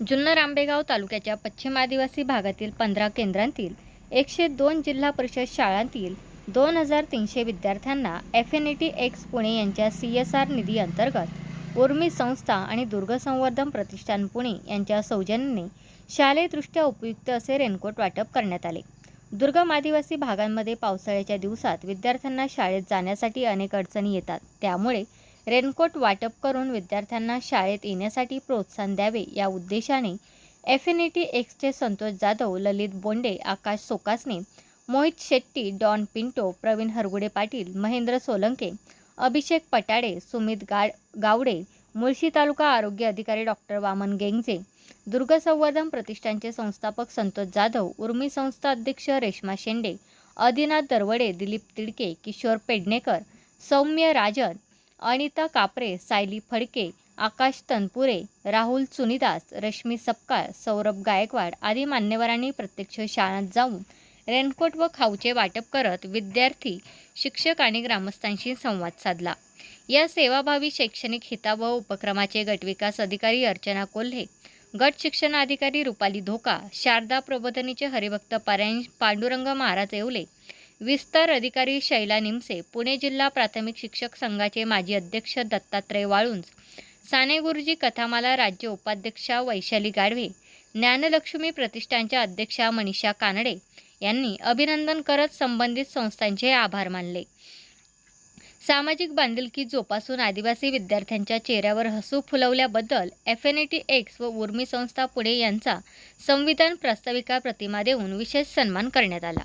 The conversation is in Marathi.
जुन्नर आंबेगाव तालुक्याच्या पश्चिम आदिवासी भागातील पंधरा केंद्रांतील एकशे दोन जिल्हा परिषद शाळांतील दोन हजार तीनशे विद्यार्थ्यांना F N E T X Pune यांच्या सी एस आर निधी अंतर्गत उर्मी संस्था आणि दुर्ग संवर्धन प्रतिष्ठान पुणे यांच्या सौजन्याने शालेयदृष्ट्या उपयुक्त असे रेनकोट वाटप करण्यात आले. दुर्गम आदिवासी भागांमध्ये पावसाळ्याच्या दिवसात विद्यार्थ्यांना शाळेत जाण्यासाठी अनेक अडचणी येतात. त्यामुळे रेनकोट वाटप करून विद्यार्थ्यांना शाळेत येण्यासाठी प्रोत्साहन द्यावे या उद्देशाने एफिनिटी एक्सचे संतोष जाधव ललित बोंडे आकाश सोकासने मोहित शेट्टी डॉन पिंटो प्रवीण हरगुडे पाटील महेंद्र सोलंके अभिषेक पटाडे सुमित गाड गावडे मुळशी तालुका आरोग्य अधिकारी डॉक्टर वामन गेंगजे दुर्ग संवर्धन प्रतिष्ठानचे संस्थापक संतोष जाधव उर्मी संस्था अध्यक्ष रेश्मा शेंडे आदिनाथ दरवडे दिलीप तिडके किशोर पेडणेकर सौम्य राजन अनिता कापरे सायली फडके आकाश तनपुरे राहुल चुनीदास रश्मी सपकाळ सौरभ गायकवाड आदी मान्यवरांनी प्रत्यक्ष शाळांत जाऊन रेनकोट व खाऊचे वाटप करत विद्यार्थी शिक्षक आणि ग्रामस्थांशी संवाद साधला. या सेवाभावी शैक्षणिक हिता व उपक्रमाचे गटविकास अधिकारी अर्चना कोल्हे गट शिक्षणाधिकारी रुपाली धोका शारदा प्रबोधनीचे हरिभक्त पारायण पांडुरंग महाराज येवले विस्तार अधिकारी शैला निमसे पुणे जिल्हा प्राथमिक शिक्षक संघाचे माजी अध्यक्ष दत्तात्रय वाळुंज साने गुरुजी कथामाला राज्य उपाध्यक्षा वैशाली गाढवे ज्ञानलक्ष्मी प्रतिष्ठानच्या अध्यक्षा मनीषा कानडे यांनी अभिनंदन करत संबंधित संस्थांचे आभार मानले. सामाजिक बांधिलकी जोपासून आदिवासी विद्यार्थ्यांच्या चेहऱ्यावर हसू फुलवल्याबद्दल एफ एन टी एक्स व उर्मी संस्था पुणे यांचा संविधान प्रास्ताविका प्रतिमा देऊन विशेष सन्मान करण्यात आला.